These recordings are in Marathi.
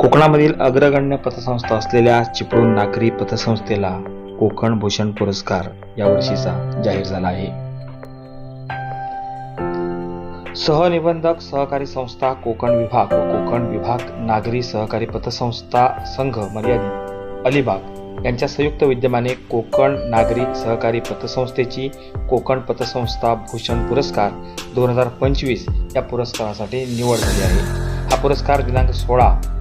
कोकणामधील अग्रगण्य पतसंस्था असलेल्या चिपळूण नागरी पतसंस्थेला कोकण भूषण पुरस्कार यावर्षीचा जाहीर झाला आहे. सहनिबंधक सहकारी संस्था कोकण विभाग व कोकण विभाग नागरी सहकारी पतसंस्था संघ मर्यादित अलिबाग यांच्या संयुक्त विद्यमाने कोकण नागरी सहकारी पतसंस्थेची कोकण पतसंस्था भूषण पुरस्कार दोन हजार पंचवीस या पुरस्कारासाठी निवड झाली आहे. हा पुरस्कार दिनांक सोळा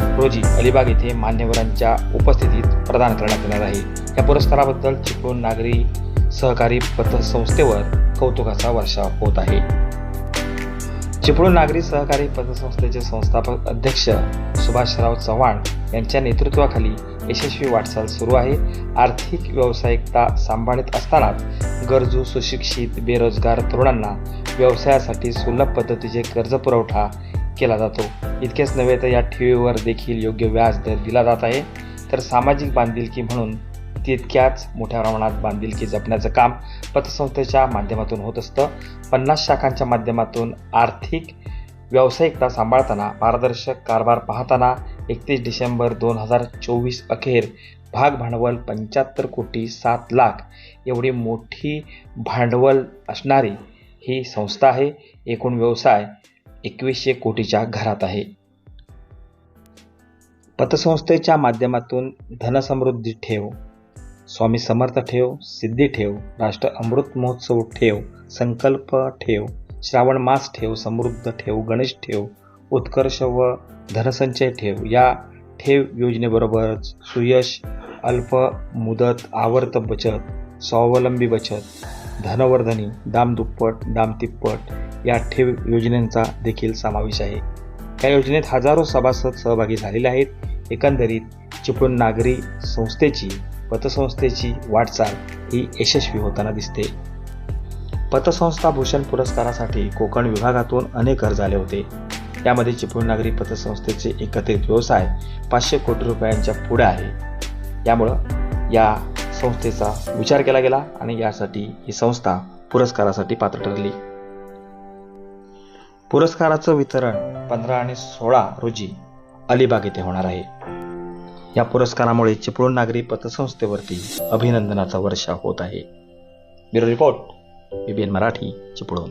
रोजी अलिबाग येथे मान्यवरांच्या उपस्थितीत प्रदान करण्यात येणार आहे. या पुरस्काराबद्दल चिपळूण नागरी सहकारी पतसंस्थेवर कौतुकाचा वर्षाव होत आहे. चिपळूण नागरी सहकारी पतसंस्थेचे संस्थापक अध्यक्ष सुभाषराव चव्हाण यांच्या नेतृत्वाखाली यशस्वी वाटचाल सुरू आहे. आर्थिक व्यावसायिकता सांभाळत असतानाच गरजू सुशिक्षित बेरोजगार तरुणांना व्यवसायासाठी सुलभ पद्धतीचे कर्ज पुरवठा केला जातो. इतकेच नव्हे तर या ठेवीवर देखील योग्य व्याज दर दिला जात आहे. तर सामाजिक बांधिलकी म्हणून तितक्याच मोठ्या प्रमाणात बांधिलकी जपण्याचं काम पतसंस्थेच्या माध्यमातून होत असतं. पन्नास शाखांच्या माध्यमातून आर्थिक व्यावसायिकता सांभाळताना पारदर्शक कारभार पाहताना एकतीस डिसेंबर दोन हजार चोवीस अखेर भाग भांडवल पंच्याहत्तर कोटी सात लाख एवढी मोठी भांडवल असणारी ही संस्था आहे. एकूण व्यवसाय एकवीसशे कोटीच्या घरात आहे. पतसंस्थेच्या माध्यमातून धनसमृद्धी ठेव स्वामी समर्थ ठेव सिद्धी ठेव राष्ट्र अमृत महोत्सव ठेव संकल्प ठेव श्रावण मास ठेव समृद्ध ठेव गणेश ठेव उत्कर्ष व धनसंचय ठेव या ठेव योजनेबरोबरच सुयश अल्प मुदत आवर्त बचत स्वावलंबी बचत धनवर्धनी दाम दुप्पट दाम तिप्पट या ठेव योजनेचा देखील समावेश आहे. या योजनेत हजारो सभासद सहभागी झालेले आहेत. एकंदरीत चिपळूण नागरी संस्थेची पतसंस्थेची वाटचाल ही यशस्वी होताना दिसते. पतसंस्था भूषण पुरस्कारासाठी कोकण विभागातून अनेक अर्ज आले होते. यामध्ये चिपळूण नागरी पतसंस्थेचे एकत्रित व्यवसाय पाचशे कोटी रुपयांच्या पुढे आहे. यामुळं या संस्थेचा विचार केला गेला आणि यासाठी ही संस्था पुरस्कारासाठी पात्र ठरली. पुरस्काराचं वितरण पंधरा आणि सोळा रोजी अलिबाग येथे होणार आहे. या पुरस्कारामुळे चिपळूण नागरी पतसंस्थेवरती अभिनंदनाचा वर्षा होत आहे. Bureau report BBN Marathi Chiplun.